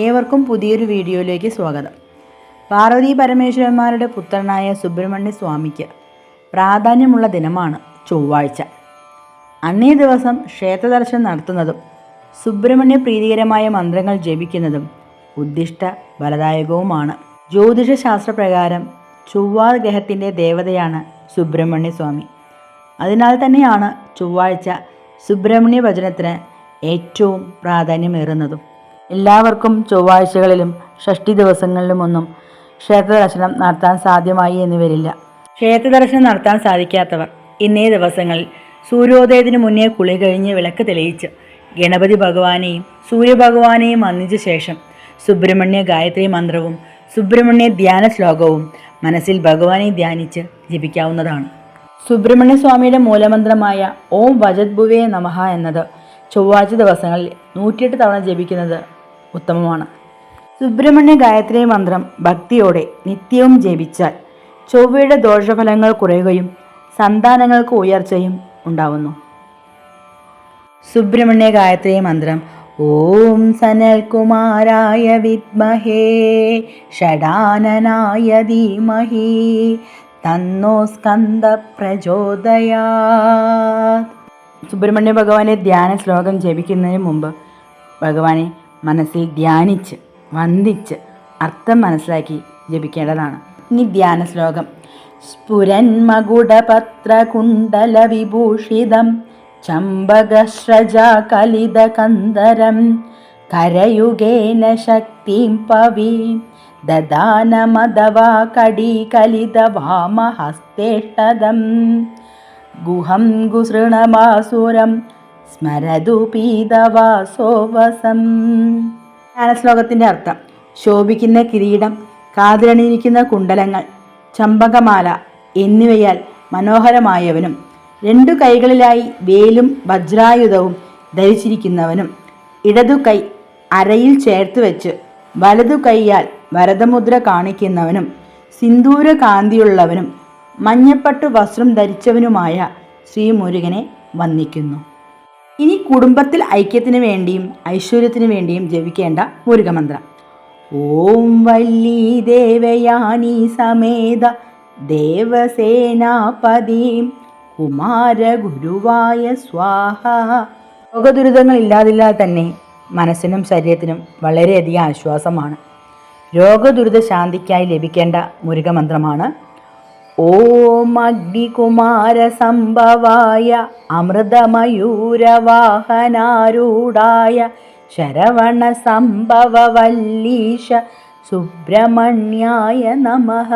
ഏവർക്കും പുതിയൊരു വീഡിയോയിലേക്ക് സ്വാഗതം. പാർവതി പരമേശ്വരന്മാരുടെ പുത്രനായ സുബ്രഹ്മണ്യ സ്വാമിക്ക് പ്രാധാന്യമുള്ള ദിനമാണ് ചൊവ്വാഴ്ച. അന്നേ ദിവസം ക്ഷേത്രദർശനം നടത്തുന്നതും സുബ്രഹ്മണ്യ പ്രീതികരമായ മന്ത്രങ്ങൾ ജപിക്കുന്നതും ഉദ്ദിഷ്ട ഫലദായകവുമാണ്. ജ്യോതിഷശാസ്ത്രപ്രകാരം ചൊവ്വാ ഗ്രഹത്തിന്റെ ദേവതയാണ് സുബ്രഹ്മണ്യ സ്വാമി അതിനാൽ തന്നെയാണ് ചൊവ്വാഴ്ച സുബ്രഹ്മണ്യ ഭജനത്തിന് ഏറ്റവും പ്രാധാന്യമേറുന്നതും. എല്ലാവർക്കും ചൊവ്വാഴ്ചകളിലും ഷഷ്ടി ദിവസങ്ങളിലുമൊന്നും ക്ഷേത്രദർശനം നടത്താൻ സാധ്യമായി എന്ന് വരില്ല. ക്ഷേത്രദർശനം നടത്താൻ സാധിക്കാത്തവർ ഇന്നേ ദിവസങ്ങളിൽ സൂര്യോദയത്തിന് മുന്നേ കുളി കഴിഞ്ഞ് വിളക്ക് തെളിയിച്ച് ഗണപതി ഭഗവാനെയും സൂര്യഭഗവാനെയും വന്ദിച്ച ശേഷം സുബ്രഹ്മണ്യ ഗായത്രി മന്ത്രവും സുബ്രഹ്മണ്യ ധ്യാന ശ്ലോകവും മനസ്സിൽ ഭഗവാനെ ധ്യാനിച്ച് ജപിക്കാവുന്നതാണ്. സുബ്രഹ്മണ്യ സ്വാമിയുടെ മൂലമന്ത്രമായ ഓം വജദ്ഭുവേ നമഹ എന്നത് ചൊവ്വാഴ്ച ദിവസങ്ങളിൽ നൂറ്റിയെട്ട് തവണ ജപിക്കുന്നത് ഉത്തമമാണ്. സുബ്രഹ്മണ്യ ഗായത്രി മന്ത്രം ഭക്തിയോടെ നിത്യവും ജപിച്ചാൽ ചൊവ്വയുടെ ദോഷഫലങ്ങൾ കുറയുകയും സന്താനങ്ങൾക്ക് ഉയർച്ചയും ഉണ്ടാവുന്നു. സുബ്രഹ്മണ്യ ഗായത്രി മന്ത്രം ഓം സനൽകുമാരായ വിദ്മഹേ ഷഡാനനായ ധീമഹി തന്നോ സ്കന്ദ പ്രചോദയാ സുബ്രഹ്മണ്യ ഭഗവാനെ ധ്യാന ശ്ലോകം ജപിക്കുന്നതിന് മുമ്പ് ഭഗവാനെ മനസ്സിൽ ധ്യാനിച്ച് വന്ദിച്ച് അർത്ഥം മനസ്സിലാക്കി ജപിക്കേണ്ടതാണ്. ഇനി ധ്യാന ശ്ലോകം. സ്ഫുരൻ മകുടപത്രകുണ്ടല വിഭൂഷിതം ചമ്പകശ്രജ കലിതകന്ദരം കരയുഗേന ശക്തിം പവി ദദാനമദവാ കടീകലിതവാമഹസ്തേഷ്ടദം ഗുഹം ഗുസൃണമാസുരം സ്മരതു പീതവാസോവസം ജ്ഞാനശ്ലോകത്തിന്റെ അർത്ഥം ശോഭിക്കുന്ന കിരീടം കാതിലണിയിരിക്കുന്ന കുണ്ടലങ്ങൾ ചമ്പകമാല എന്നിവയാൽ മനോഹരമായവനും രണ്ടു കൈകളിലായി വേലും വജ്രായുധവും ധരിച്ചിരിക്കുന്നവനും ഇടതു കൈ അരയിൽ ചേർത്ത് വെച്ച് വലതു കൈയാൽ വരദമുദ്ര കാണിക്കുന്നവനും സിന്ദൂര കാന്തിയുള്ളവനും മഞ്ഞപ്പട്ടു വസ്ത്രം ധരിച്ചവനുമായ ശ്രീ മുരുകനെ വന്ദിക്കുന്നു. ഇനി കുടുംബത്തിൽ ഐക്യത്തിന് വേണ്ടിയും ഐശ്വര്യത്തിന് വേണ്ടിയും ജപിക്കേണ്ട മുരുകമന്ത്രം. ഓം വല്ലി ദേവയാനി സമേത ദേവസേനാപതിം കുമാര ഗുരുവായ സ്വാഹ. രോഗദുരിതങ്ങൾ ഇല്ലാതില്ലാതെ തന്നെ മനസ്സിനും ശരീരത്തിനും വളരെയധികം ആശ്വാസമാണ്. രോഗദുരിത ശാന്തിക്കായി ലഭിക്കേണ്ട മുരുകമന്ത്രമാണ് ഓം അഗ്നികുമാര സംഭവായ അമൃതമയൂരവാഹനാരൂഢായ ശരവണ സംഭവ വല്ലീശ സുബ്രഹ്മണ്യായ നമഃ.